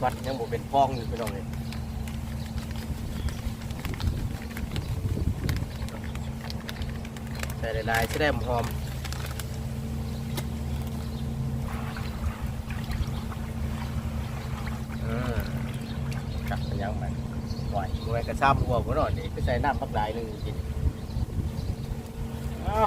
ก้อนยังบ่เป็นฟองอยู่พี่น้องเลยใส่หลายๆแสดงหอมอืมจับยังมันไหวมวยกระซ้ำหัวผมหน่อยนี่ก็ใส่น้ำพักหลายหนึงกินเอา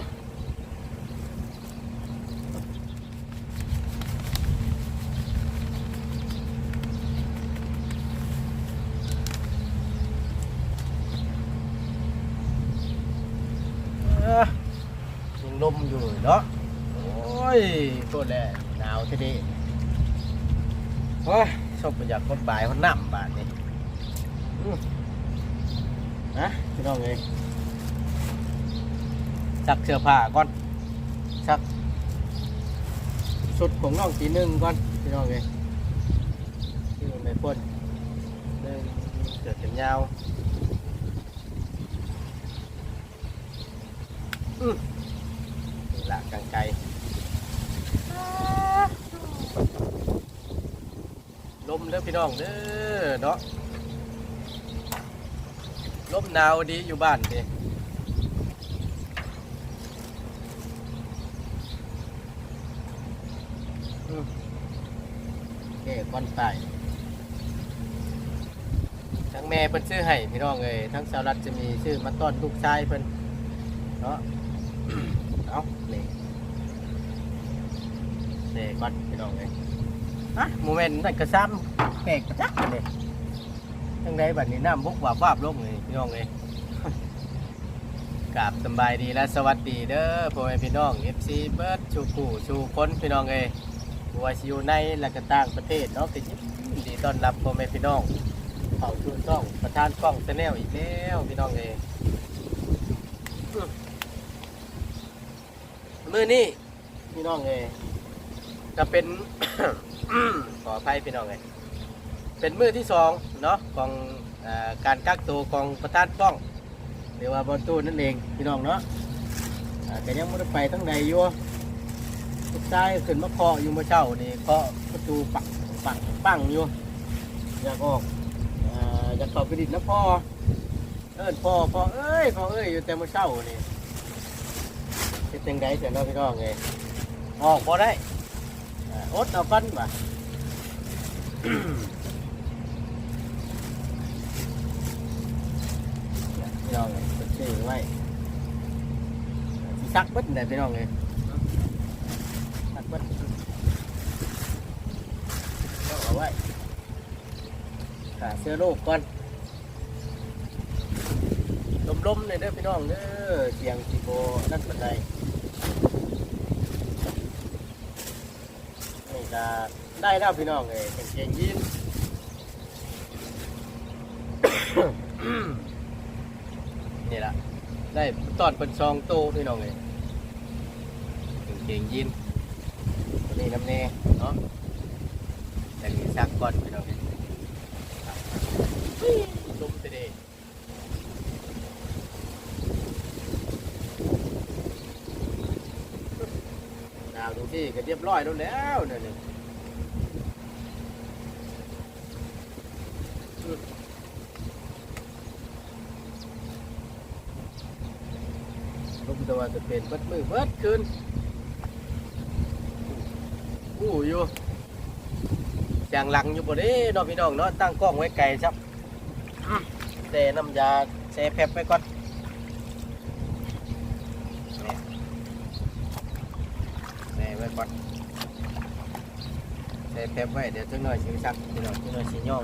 เอ้อ ยังลมอยู่เนาะ โอ้ยโคตรแหละหนาวทีนี้โอ้ยชอบบรรยากคนบ่ายคนน้ำบาดนี่อื้อนะพี่น้องเลยซักเสื้อผ้าก่อนซักสุดของน้องทีหนึ่งก่อนพี่น้องเลยที่มันไม่พ้นหนึ่งเกิดกันยาว อืมนี่ละกางไกลลมเด้อพี่น้องเด้อเนาะลมหนาวดีอยู่บ้านนี่อืมแก่ก้อนตายทั้งแม่เพิ่นซื้อให้พี่น้องเอ้ยทั้งสาวรัฐจะมีซื้อมาต้อนลูกชายเพิ่นเนาะ เอาเลยเสกก่อนพี่น้องเลยฮะโมเมนต์นั่นกระซ้ำแปลกกระจักเลยทั้งใดบัดนี้น้ำบุกวาบวาบลงเลยพี่น้องเลยกราบสำบายดีและสวัสดีเด้อพ่อแม่พี่น้อง FC เบิร์ดชูกูชูคนพี่น้องเลยบัวาสิอยู่ในและก็ต่างประเทศเนาะก็ยินดีต้อนรับพ่อแม่พี่น้องเข้าชูช่องประธานกล้องชาแนลอีกแล้วพี่น้องเลย มือนี่พี่น้องเอยจะเป็น ขออภัยพี่น้องเอยเป็นมือที่สองเนาะของอการกักตัวของประธานป้องหรือว่าบอลตูนนั่นเองพี่น้องเนาะแต่ยังไม่ได้ไปทั้งใดอยู่ทุกใจขึ้นมาเคาะอยู่เมื่อเช้านี่เคาะประตูปังปังปังอยู่อยากออกอ่าอยากเข้าไปดินนะพ่อเอิ้นพ่อพ่อเอ้ยพ่อเอ้ยอยู่แต่เมื่อเช้านี่ จังไดเสียเน้องพี่น้องไงออกพอได้อดเอากันมาพี่น้องไงชื่อไว้สิซักเบิดเลยพี่น้องไงซักเบิดเอาไว้ขาเสื้อโลกก่อนลมๆเลยเด้อพี่น้องเด้อเสียงสิโบนั่นปันได นี่ ก็ได้แล้วพี่น้องเลยเป็นเกงยีนนี่ละได้ตอนเป็นซองโตพี่น้องเลยเป็นเกงยีนตัวนี้น้ำเน่เนาะแต่นี่ซักก่อนพี่น้องเลยครับลุมไปเดดาวดูที่ก็เรียบร้อยแล้วแล้วเนี่ยนี่ ลมตะวันจะ เป็นเบิดมือเบิดคืนอู้อยู่จางหลังอยู่บ่เด้น้องพี่น้องเนาะตั้งกล้องไว้ไกลครับแต่น้ำยาแช่แพบไปก่อนแช่ไว้ก่อนแช่แพบไว้เดี๋ยวจังหน่อยสิซักพี่น้องจังหน่อยสิย่อง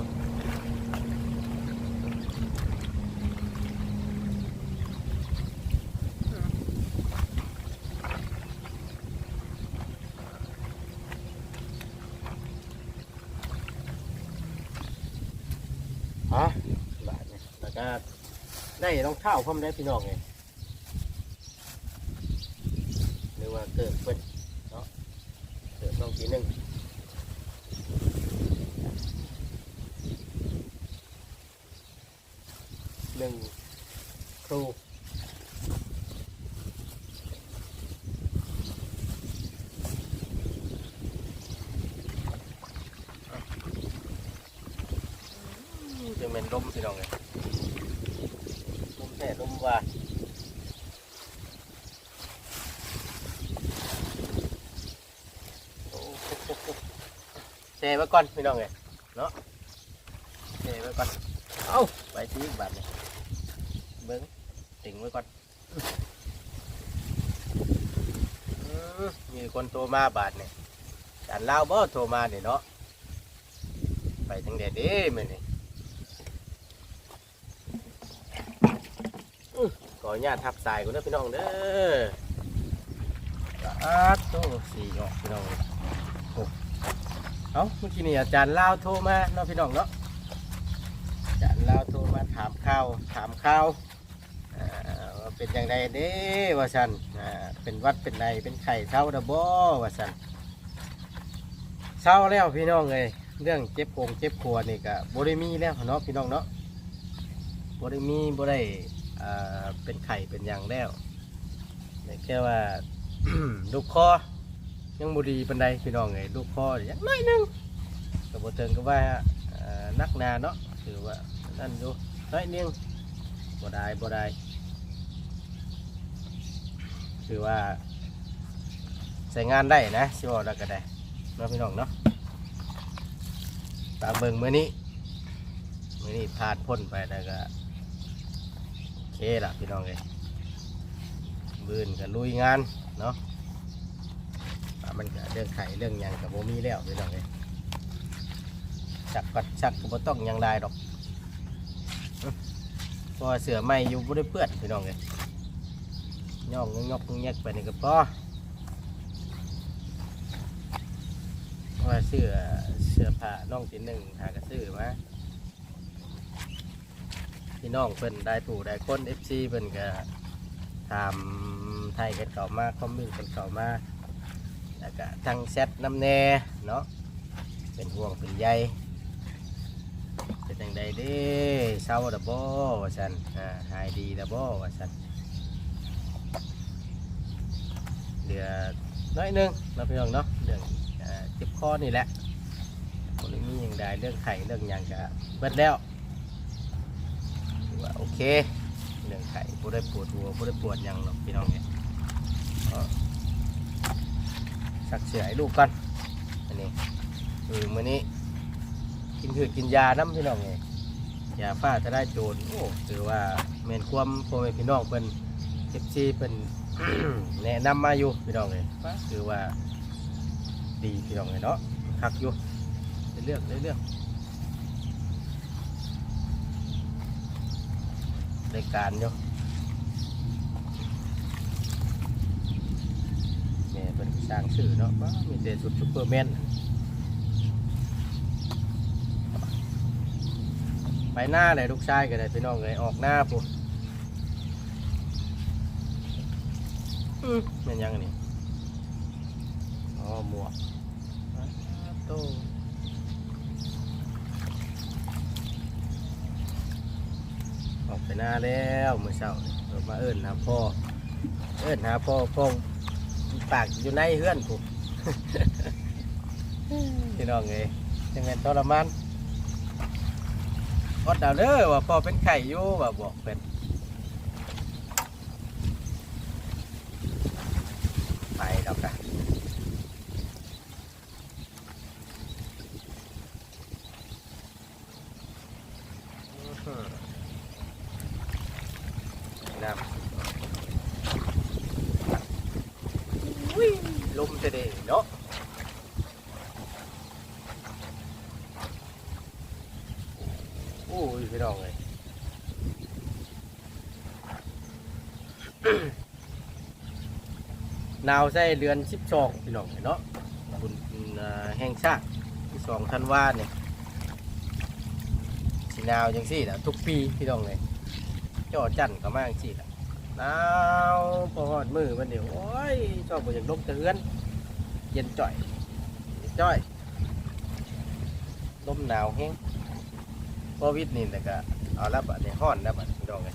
รองเท้าพร้อมได้พี่น้องไงหรือว่าเกิดเป็นเนาะเกิดลองทีหนึ่ง ไว้ก่อนพี่น้องเอ้ยเนาะเซไว้ก่อนเอาไปที่บัตรนี่เบิ้งติ่งไว้ก่อนมีคนโทรมาบาทเนี่จานลาวบ่โทรมาเนี่ยเนาะไปทางเด็ดเด้มือนี่อื้อขออนุญาตทับสายก่อนเด้พี่น้องเด้ออาโตสี่ออกพี่น้อง เอ้าเมื่อกี้นี่อาจารย์ลาวโทรมาเนาะพี่น้องเนาะอาจารย์ลาวโทรมาถามข่าวถามข่าวอ่าว่าเป็นอย่างไรเด้ว่าสันอ่าเป็นหวัดเป็นไรเป็นไข่เศร้าดะบ่ว่าสันเศร้าแล้วพี่น้องเลยเรื่องเจ็บโกงเจ็บขวนี่ก็บ่ได้มีแล้วเนาะพี่น้องเนาะบ่ได้มีบ่ได้อ่าเป็นไข่เป็นอย่างแล้วแต่แค่ว่าลูกคอ ยังบุรีปันไดพี่น้องไงลูกพ่อนี่ยังน้อยนึงกับบเทิงก็ว่านักนาเนาะคือว่านั่นอยู่น้อยนึงบ่ได้บ่ได้คือว่าใช้งานได้นะสิบอกแล้วก็ได้เนาะพี่น้องเนาะตามเบิ่งมื้อนี้มื้อนี้ผ่านพ้นไปแล้วก็โอเคละพี่น้องเลยบืนก็ลุยงานเนาะ มันก็เรื่องไข่เรื่องหยังกับโมมีแล้วพี่น้องเลยชักกัดชักก็บ่ต้องหยังได้ดอกอื้อเพราะว่าเสือไม่อยู่บ่ได้เปื้อนพี่น้องเลยย่องงอกงแยกไปนี่ก็พอเพราะว่าเสือเสือผ้าน้องตีหนึ่งหากระซื้อมาพี่น้องเพิ่นได้ผู้ได้คนเอฟซีเพิ่นก็ทำไทยกันเก่ามาคอมเมนต์กันเก่ามา แล้วก็ทางแซดน้ำแน่เนาะเป็นห่วงเป็นใยเป็นจังใดเด้เศร้าดับบ่ว่าสันอ่าหายดีดับบ่ว่าสันเหลือน้อยหนึงเราะพี่น้องเนาะเรื่องอ่าเจ็บคอนี่แหละคนมีอย่างใดเรื่องไข่เรื่องหยังก็เบิดแล้วถือว่าโอเคเรื่องไข่บ่ได้ปวดหัวบ่ได้ปวดหยังหรอกพี่น้องเนี่ยก็ สักเสือให้ลูกก่อนอันนี้คือมื้อนี้ กินคือกินยาน้ำพี่น้องไงยาฟ้าจะได้โจรโอ้ถือว่าเมนความพ่อแม่พี่น้องเป็นเอฟซีเป็นแนะนำมาอยู่พี่น้องเลยคือว่า ดีพี่น้องเลยเนาะคักอยู่ได้เรื่องได้เรื่องรายการอยู่แม่เป็น สร้างชื่อเนาะว้ามีแต่สุดซุปเปอร์แมนไปหน้าเลยลูกชายก็ได้พี่น้องเลยออกหน้าปุ๊บอืมแม่นยังอันนี่อ๋อหมวกอ้าวโตออกไปหน้าแล้วเมื่อเช้าเออมาเอิ้นหาพ่อ เอิ้นหาพ่อพ่อ ปากอยู่ในเฮือนผมพี่น้องเอ้ยยังไงทรมานอดดาวเด้อว่าพอเป็นไข่อยู่ว่าบอกเป็นไปดอกกันอื้อหือน้ำ อุ้ยลมจะเดเนาะโอ้ยพี่น้องเลย ห นาวใส่เดือนสิบสองพี่น้องเนาะบุญอ่าแห่งชาติที่สองธันวาเนี่ยสิหนาวจังสี่แหละทุกปีพี่น้องเลยจ่อจันก็มาจังสี่แหละหนาวพอฮอดมือมันเดี๋ยวโอ้ยชอบบ่อยากลงเตือนเย็นจ่อยจ่อยลมหนาวแห้งโควิดนี่แต่ก็เอาละบัดนี้อนล้วบัดนี้พี่น้องเลย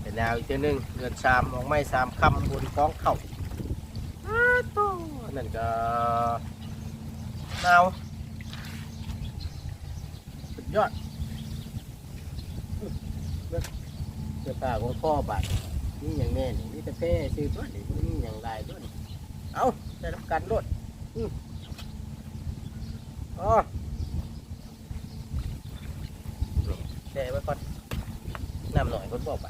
เป็นหนาวอีกเทื่อนึงเดือนสามออกไม้สามคำบนกองเข่า อ้าโตนั่นก็นาวสุดยอดเสื้อผ้าของพ่อบาดนี่อย่างแน่นี่นี่แต่เป้ซื้อตัวนี่นี่อย่างไรตัวนี่เอาได้รับการลดอ๋อแช่ไว้ก่อนน้ำหน่อยคนบอกไป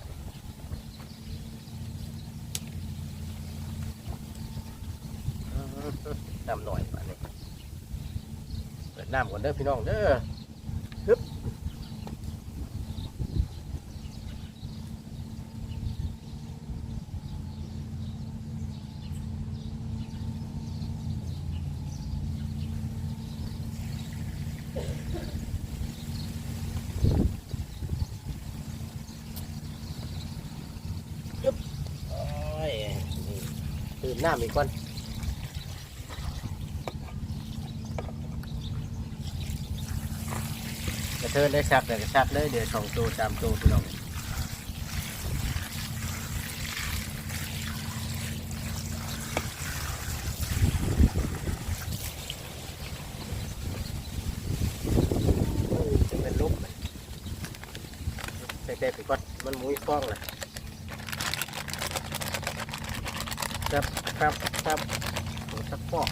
น้ำหน่อยมาเนี่ยเปิดน้ำก่อนเด้อพี่น้องเด้อฮึบโอ้ยตื่นน้ำอีกก่อน กระเทินได้ชักแต่กระชักเลยเดี๋ยวสองตัวสามตัวพี่น้องจะเป็นลุกใส่ๆไปก่อนมันมุ้ยฟ้องเลยครับครับครับสักปอก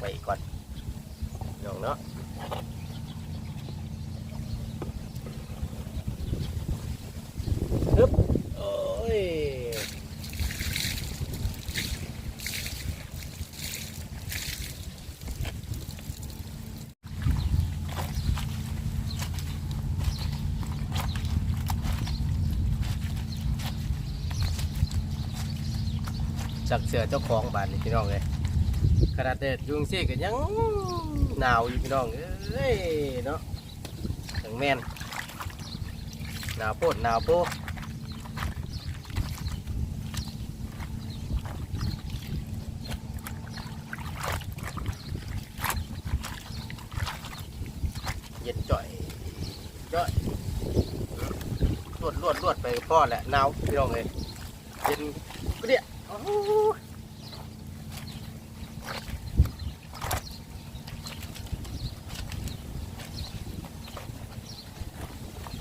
ไปก่อนลองเนาะโอ้ยจักเสือเจ้าของบ้านนี่พี่น้องเลย ขนาดเด็ดยุงซี่ก็ยังหนาวอยู่พี่น้องเอ้ยเนาะถึงแม่นหนาวโพดหนาวโพดเย็นจ่อยจ่อยรวดรวดรวดไปพ่อแหละหนาวพี่น้องเลยเย็นก็เดียโอ้โห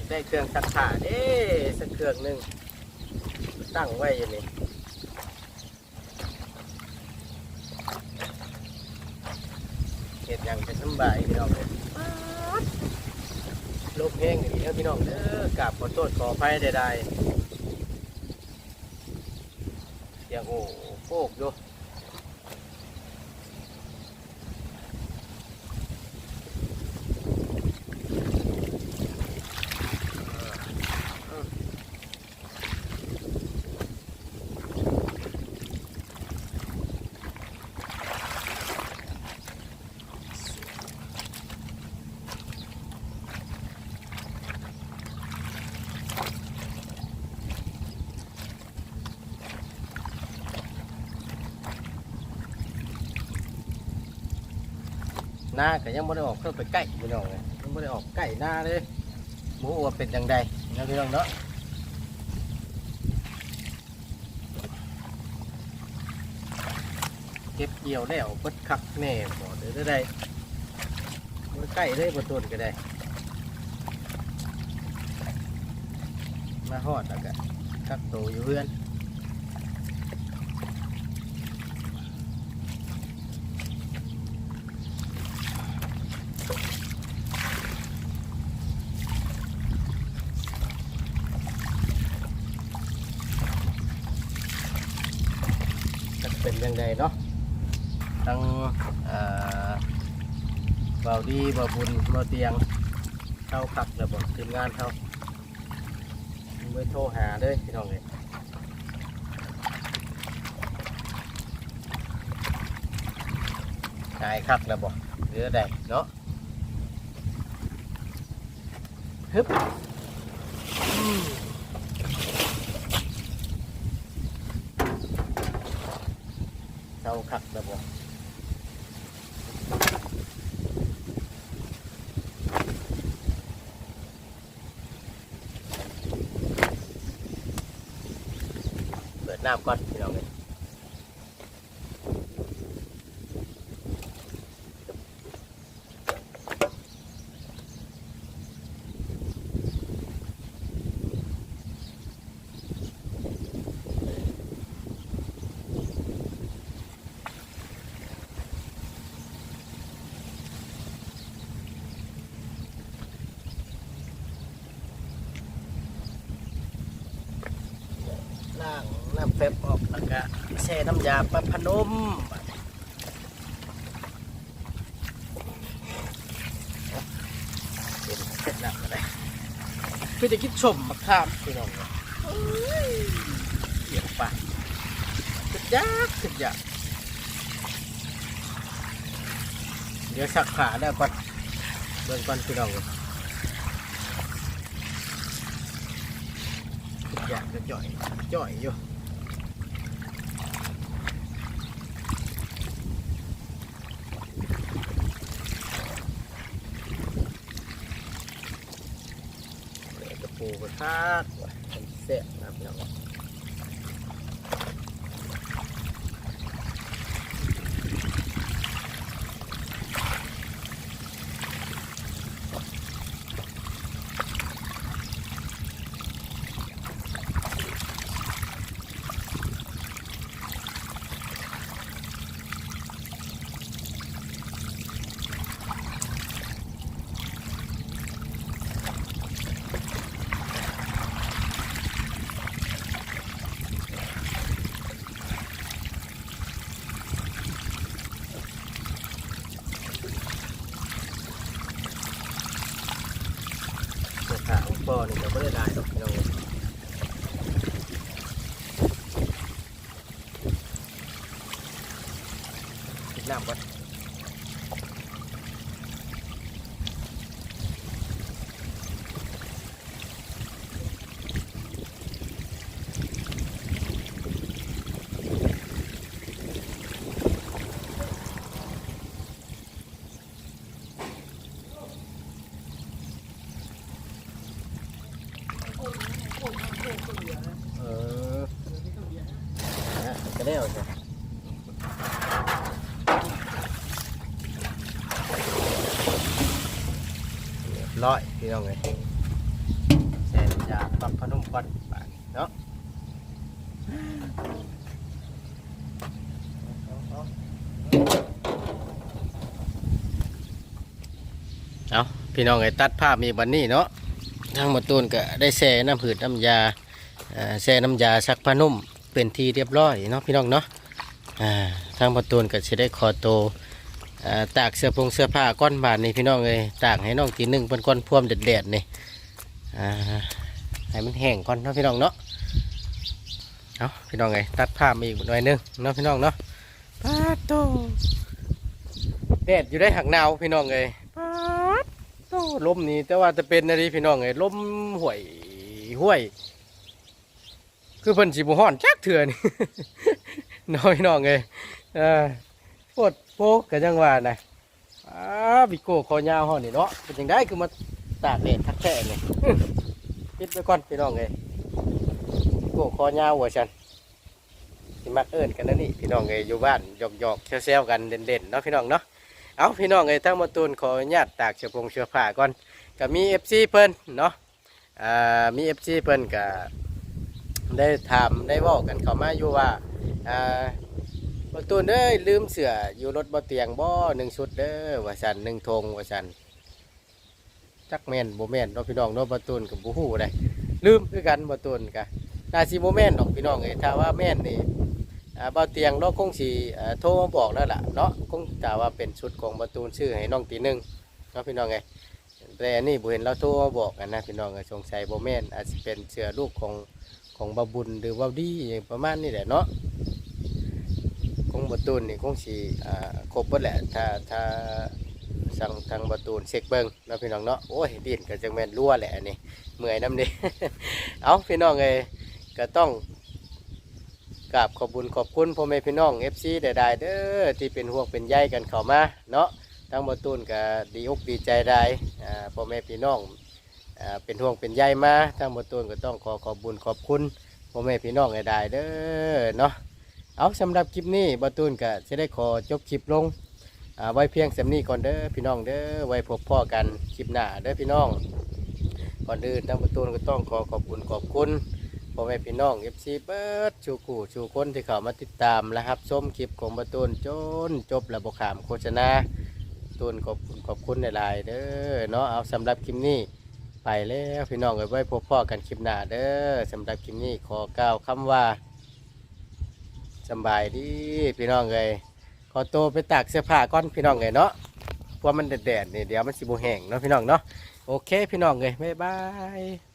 ได้เครื่องซักผ้าเด้สักเครื่องหนึ่งตั้งไว้อยู่นี่เห็ดอย่างเป็นสำบายพี่น้องเลยลมแห้งอย่างนี้ครับพี่น้องเด้อกราบขอโทษขออภัยใดๆเสียงโอ้โฟกอยู่ หน้าก็ยังไม่ได้ออกเข้าไปใกล้พี่น้องเลยยังไม่ได้ออกใกล้หน้าเลยหมูว่าเป็นอยังไงนะพี่น้องเนาะเก็บเกี่ยวแล้วเปิดคักแน่บ่เดี๋ยวได้บ่ใกล้เลยบ่ต้นก็ได้มาฮอดแล้วก็คักโตอยู่เพื่อน จะเป็นยังไงเนาะทั้งเอ่อเบาบุญเบาเตียงเฮาขับระบบทีมงานเฮาเมื่อโทรหาเลยพี่น้องเลยกายคักระบบเรือใดเนาะฮึบอืมเจ้าคักระบบ เปิดน้ำก่อนพี่น้องเลยล้างน้ำเฟบออกแล้วก็แช่ น้ำยาปะพนมเป็นเสร็จแล้วอะไรคือจะคิดชมมะขามพี่น้องเกี่ยวปากสุดยากสุดยากเดี๋ยวสักขาได้ก่อนเบิ่งก่อนพี่น้องเลยสุดยากจะจ่อยจ่อยอยู่เดี๋ยวกระปูกระทากว่ะเป็นเสียนะพี่น้อง เสื้อผ้าของพ่อนี่ก็ไม่ได้ได้หรอกพี่น้องกินน้ำก่อนเออ นะก็ได้เอาจ้ะร้อยพี่น้องเลยแซ่ยาปรับพนุ่มก่อนบานเนาะเอาพี่น้องไอ้ตัดภาพมีบันนี้เนาะทางหมดตูนก็ได้แช่น้ำผืดน้ำยาเอ่อแช่น้ำยาซักผ้านุ่ม เป็นทีเรียบร้อยเนาะพี่น้องเนาะทางหมดตูนก็จะได้ขอโตตากเสื้อผงเสื้อผ้าก้อนบานนี่พี่น้องเลยตากให้น้องทีหนึ่งเป็นก้อนพ่วมเด็ดๆนี่ให้มันแห้งก่อนเนาะพี่น้องเนาะเอาพี่น้องไงตัดภามาอีกหน่อยหนึงเนาะพี่น้องเนาะปาโตแดดอยู่ได้หักหนาวพี่น้องเลยปาโอ้ลมนี่แต่ว่าจะเป็นอะไรพี่น้องไงลมห่วยห่วย คือเพิ่นสิบ่ฮ้อนจักเถื่อนี่ น้อยน้องเออปวดโปกก็จังว่านะอ้าบิโก้คอยาวฮ้อนนี่เนาะเป็นจังไดคือมาตากแดดทักแท้นี่ ปิดไว้ก่อนพี่น้องไงบิโก้คอยาวว่าฉันสิมักเอิ้นกันนั่นนี่พี่น้องไงอยู่บ้านหยอกๆแซวๆกันเด่นๆเนาะพี่น้องเนาะเอาพี่น้องเอ้ยทั้งมาตูนขออนุญาตตากเชือพงเชือผ้าก่อนก็มีเอฟซีเพิ่นเนาะอ่ามีเอฟซีเพิ่นก็ ได้ถามได้เว้ากันเข้ามาอยู่ว่าอ่าบ่ตูนเอ้ยลืมเสืออยู่รถบ่เตียงบ่หนึ่งชุดเด้อว่าซั่นหนึ่งธงว่าซั่นจักแม่นบ่แม่นเนาะพี่น้องเนาะบ่ตูนก็บ่ฮู้ได้ลืมคือกันบ่ตูนก็น่าสิบ่แม่นดอกพี่น้องเอ้ยถ้าว่าแม่นนี่อ่าบ่าเตียงเราคงสิเอ่อโทรมาบอกแล้วล่ะเนาะคงจะว่าเป็นชุดของปรตูนชื่อให้น้องตีหนึ่งเนาะพี่น้องไงแต่อันนี้บ่เห็นเราโทรมาบอกกันนะพี่น้องก็สงสัยบ่แม่นอาจสิเป็นเสือลูกของ ของบาบุญหรือว่าดีประมาณนี้แหละเนาะคงบ่ตูนนี่คงสิอ่าครบเบิดแหละถ้าถ้าสั่งทางบ่ตูนเช็คเบิ่งเนาะพี่น้องเนาะโอ้ยดินก็จังแมนรั่วแหละนนี้เมื่อยน้ำด้เอาพี่น้องเอ้ยก็ต้องกราบขอบุญขอบคุณพ่อแม่พี่น้อง FC ใดๆเด้อที่เป็นห่วงเป็นใยกันเข้ามาเนาะทั้งบตูนก็ดีอกดีใจได้อ่าพ่อแม่พี่น้อง เป็นห่วงเป็นใยมาทั้งบตูนก็ต้องขอขอบบุญขอบคุณพ่อแม่พี่น้องให้ได้เด้อเนาะเอาสำหรับคลิปนี้บตูนก็จะได้ขอจบคลิปลงไว้เพียงสำนี้ก่อนเด้อพี่น้องเด้อไว้พบพ่อกันคลิปหน้าเด้อพี่น้องก่อนอื่นทั้งบตูนก็ต้องขอขอบคุณขอบคุณพ่อแม่พี่น้องเอฟซีเบิร์ดชูกู่ชูคนที่เข้ามาติดตามและรับชมคลิปของบตูนจนจบและบขามโฆษณาตูนขอบคุณขอบคุณในลายๆเด้อเนาะเอาสำหรับคลิปนี้ ไปแล้วพี่น้องเอ้ยไว้พบพ่อกันคลิปหน้าเด้อสำหรับคลิปนี้ขอกล่าวคำว่าสำบายดีพี่น้องเอ้ยขอตัวไปตากเสื้อผ้าก่อนพี่น้องเอ้ยเนาะเพราะมันแดดๆนี่เดี๋ยวมันสิบแห้งเนาะพี่น้องเนาะโอเคพี่น้องเอ้ยบ๊ายบาย